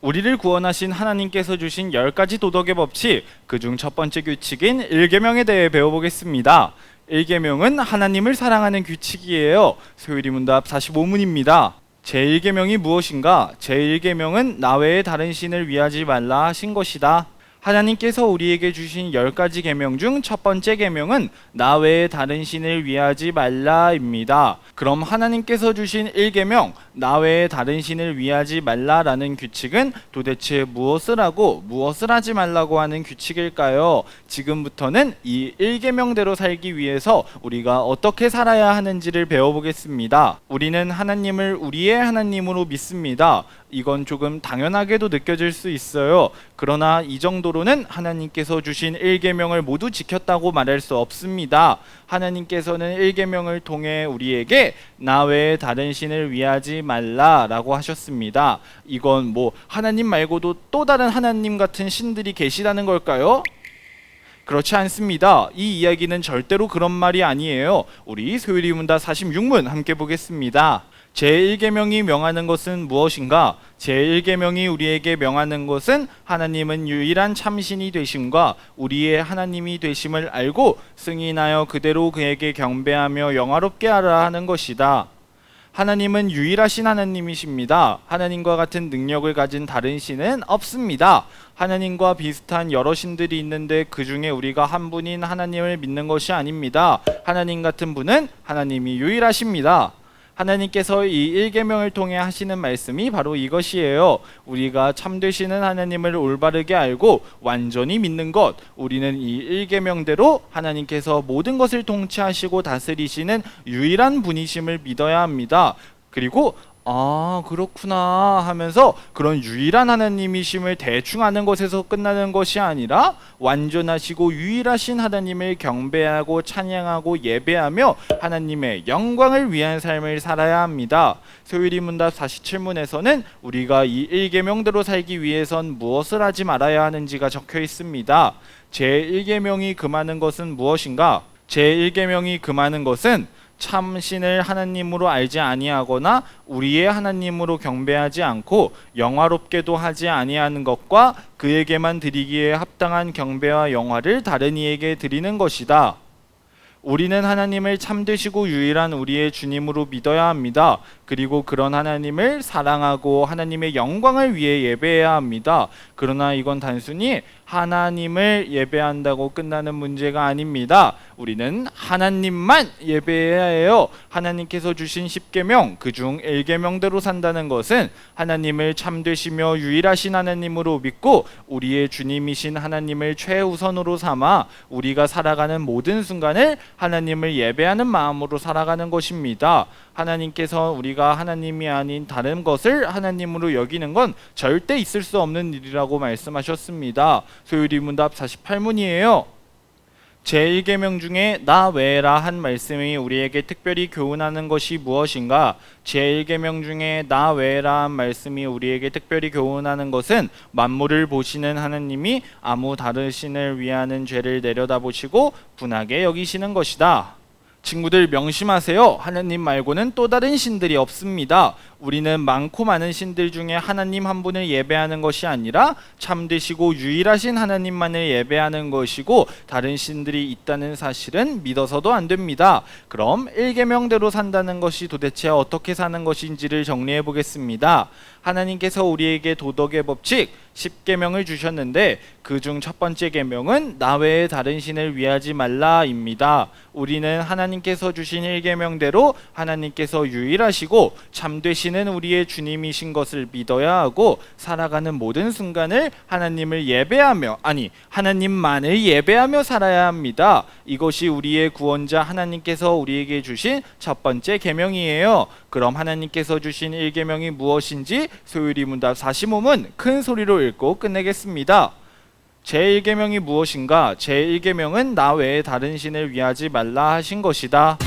우리를 구원하신 하나님께서 주신 열 가지 도덕의 법칙, 그중 첫 번째 규칙인 일계명에 대해 배워보겠습니다. 일계명은 하나님을 사랑하는 규칙이에요. 소율이 문답 45문입니다. 제1계명이 무엇인가? 제1계명은 나 외에 다른 신을 위하지 말라 하신 것이다. 하나님께서 우리에게 주신 열 가지 계명 중 첫 번째 계명은 나 외에 다른 신을 위하지 말라입니다. 그럼 하나님께서 주신 1계명 나 외에 다른 신을 위하지 말라라는 규칙은 도대체 무엇을 하고 무엇을 하지 말라고 하는 규칙일까요? 지금부터는 이 1계명대로 살기 위해서 우리가 어떻게 살아야 하는지를 배워보겠습니다. 우리는 하나님을 우리의 하나님으로 믿습니다. 이건 조금 당연하게도 느껴질 수 있어요. 그러나 이 정도로는 하나님께서 주신 1계명을 모두 지켰다고 말할 수 없습니다. 하나님께서는 1계명을 통해 우리에게 나 외에 다른 신을 위하지 말라라고 하셨습니다. 이건 뭐 하나님 말고도 또 다른 하나님 같은 신들이 계시다는 걸까요? 그렇지 않습니다. 이 이야기는 절대로 그런 말이 아니에요. 우리 소율이 문다 46문 함께 보겠습니다. 제1계명이 명하는 것은 무엇인가? 제1계명이 우리에게 명하는 것은 하나님은 유일한 참신이 되심과 우리의 하나님이 되심을 알고 승인하여 그대로 그에게 경배하며 영화롭게 하라 하는 것이다. 하나님은 유일하신 하나님이십니다. 하나님과 같은 능력을 가진 다른 신은 없습니다. 하나님과 비슷한 여러 신들이 있는데 그 중에 우리가 한 분인 하나님을 믿는 것이 아닙니다. 하나님 같은 분은 하나님이 유일하십니다. 하나님께서 이 일계명을 통해 하시는 말씀이 바로 이것이에요. 우리가 참되시는 하나님을 올바르게 알고 완전히 믿는 것. 우리는 이 일계명대로 하나님께서 모든 것을 통치하시고 다스리시는 유일한 분이심을 믿어야 합니다. 그리고 아 그렇구나 하면서 그런 유일한 하나님이심을 대충 아는 것에서 끝나는 것이 아니라 완전하시고 유일하신 하나님을 경배하고 찬양하고 예배하며 하나님의 영광을 위한 삶을 살아야 합니다. 소율이 문답 47문에서는 우리가 이 일계명대로 살기 위해선 무엇을 하지 말아야 하는지가 적혀 있습니다. 제1계명이 금하는 것은 무엇인가? 제1계명이 금하는 것은 참신을 하나님으로 알지 아니하거나 우리의 하나님으로 경배하지 않고 영화롭게도 하지 아니하는 것과 그에게만 드리기에 합당한 경배와 영화를 다른 이에게 드리는 것이다. 우리는 하나님을 참되시고 유일한 우리의 주님으로 믿어야 합니다. 그리고 그런 하나님을 사랑하고 하나님의 영광을 위해 예배해야 합니다. 그러나 이건 단순히 하나님을 예배한다고 끝나는 문제가 아닙니다. 우리는 하나님만 예배해야 해요. 하나님께서 주신 10계명 그중 1계명대로 산다는 것은 하나님을 참되시며 유일하신 하나님으로 믿고 우리의 주님이신 하나님을 최우선으로 삼아 우리가 살아가는 모든 순간을 하나님을 예배하는 마음으로 살아가는 것입니다. 하나님께서 우리가 하나님이 아닌 다른 것을 하나님으로 여기는 건 절대 있을 수 없는 일이라고 말씀하셨습니다. 소율이 문답 48문이에요. 제1계명 중에 나 외라 한 말씀이 우리에게 특별히 교훈하는 것이 무엇인가? 제1계명 중에 나 외라 한 말씀이 우리에게 특별히 교훈하는 것은 만물을 보시는 하나님이 아무 다른 신을 위하는 죄를 내려다보시고 분하게 여기시는 것이다. 친구들 명심하세요. 하나님 말고는 또 다른 신들이 없습니다. 우리는 많고 많은 신들 중에 하나님 한 분을 예배하는 것이 아니라 참되시고 유일하신 하나님만을 예배하는 것이고 다른 신들이 있다는 사실은 믿어서도 안 됩니다. 그럼 1계명대로 산다는 것이 도대체 어떻게 사는 것인지를 정리해 보겠습니다. 하나님께서 우리에게 도덕의 법칙 10계명을 주셨는데 그 중 첫 번째 계명은 나 외에 다른 신을 위하지 말라입니다. 우리는 하나님께서 주신 1계명대로 하나님께서 유일하시고 참되시는 우리의 주님이신 것을 믿어야 하고 살아가는 모든 순간을 하나님을 예배하며 아니 하나님만을 예배하며 살아야 합니다. 이것이 우리의 구원자 하나님께서 우리에게 주신 첫 번째 계명이에요. 그럼 하나님께서 주신 1계명이 무엇인지 소율이 문답 45문 큰 소리로 읽고 끝내겠습니다. 제1계명이 무엇인가? 제1계명은 나 외에 다른 신을 위하지 말라 하신 것이다.